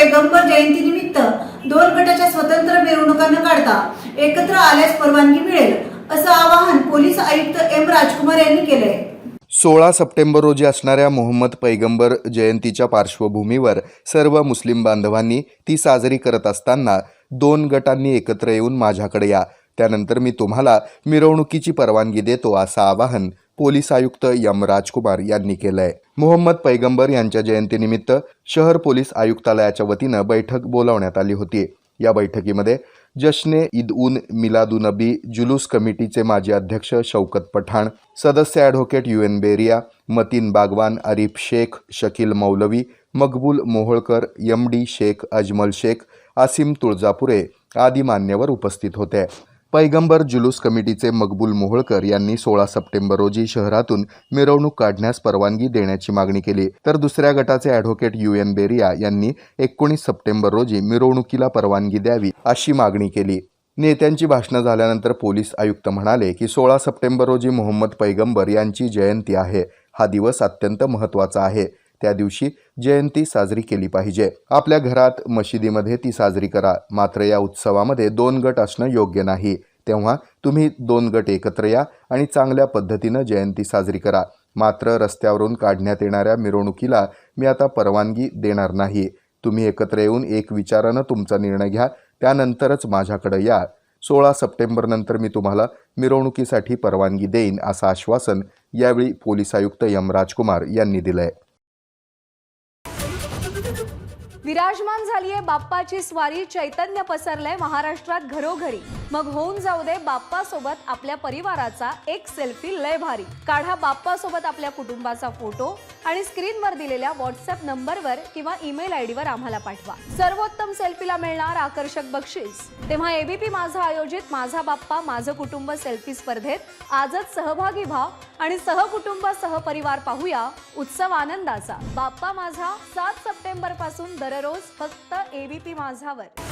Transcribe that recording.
पैगंबर जयंतीनिमित्त दोन गटाच्या स्वतंत्र मिरवणुका न काढता एकत्र आल्यास परवानगी मिळेल असं आवाहन पोलीस आयुक्त एम राजकुमार यांनी केलंय. सोळा सप्टेंबर रोजी असणाऱ्या मोहम्मद पैगंबर जयंतीच्या पार्श्वभूमीवर सर्व मुस्लिम बांधवांनी ती साजरी करत असताना दोन गटांनी एकत्र येऊन माझ्याकडे या. त्यानंतर मी तुम्हाला मिरवणुकीची परवानगी देतो असं आवाहन पोलीस आयुक्त यम राजकुमार यांनी केलंय. मोहम्मद पैगंबर यांच्या जयंतीनिमित्त शहर पोलीस आयुक्तालयाच्या वतीनं बैठक बोलावण्यात आली होती. या बैठकीमध्ये जश्ने ईद उन मिलादुनबी जुलूस कमिटीचे माजी अध्यक्ष शौकत पठाण सदस्य advocate U N Beria Mateen Bagwan Arif Shaikh Shakeel Maulvi Maqbool Moholkar M D Shaikh Ajmal Shaikh Asim Tuljapure आदी मान्यवर उपस्थित होते. पैगंबर जुलूस कमिटीचे मकबूल मोहोळकर यांनी सोळा सप्टेंबर रोजी शहरातून मिरवणूक काढण्यास परवानगी देण्याची मागणी केली. तर दुसऱ्या गटाचे ॲडव्होकेट यू एन बेरिया यांनी एकोणीस सप्टेंबर रोजी मिरवणुकीला परवानगी द्यावी अशी मागणी केली. नेत्यांची भाषणं झाल्यानंतर पोलीस आयुक्त म्हणाले की सोळा सप्टेंबर रोजी मोहम्मद पैगंबर यांची जयंती आहे. हा दिवस अत्यंत महत्त्वाचा आहे. त्या दिवशी जयंती साजरी केली पाहिजे. आपल्या घरात मशिदीमध्ये ती साजरी करा. मात्र या उत्सवामध्ये दोन गट असणं योग्य नाही. तेव्हा तुम्ही दोन गट एकत्र या आणि चांगल्या पद्धतीनं जयंती साजरी करा. मात्र रस्त्यावरून काढण्यात येणाऱ्या मिरवणुकीला मी आता परवानगी देणार नाही. तुम्ही एकत्र येऊन एक विचारानं तुमचा निर्णय घ्या. त्यानंतरच माझ्याकडे या. सोळा सप्टेंबरनंतर मी तुम्हाला मिरवणुकीसाठी परवानगी देईन असं आश्वासन यावेळी पोलीस आयुक्त यम राजकुमार यांनी दिलंय. Thank you. विराजमान झालीये बाप्पाची स्वारी. चैतन्य पसरलंय महाराष्ट्रात घरोघरी. मग होऊन जाऊ दे बाप्पा सोबत आपल्या परिवाराचा एक सेल्फी लय भारी. काढा बाप्पा सोबत आपल्या कुटुंबाचा फोटो आणि स्क्रीनवर दिलेल्या व्हॉट्सअप नंबरवर किंवा ईमेल आय वर आम्हाला पाठवा. सर्वोत्तम सेल्फीला मिळणार आकर्षक बक्षीस. तेव्हा एबीपी माझा आयोजित माझा बाप्पा माझं कुटुंब सेल्फी स्पर्धेत आजच सहभागी व्हा आणि सहकुटुंब सहपरिवार पाहूया उत्सव आनंदाचा. बाप्पा माझा सात सप्टेंबरपासून दररोज फक्त एबीपी माझावर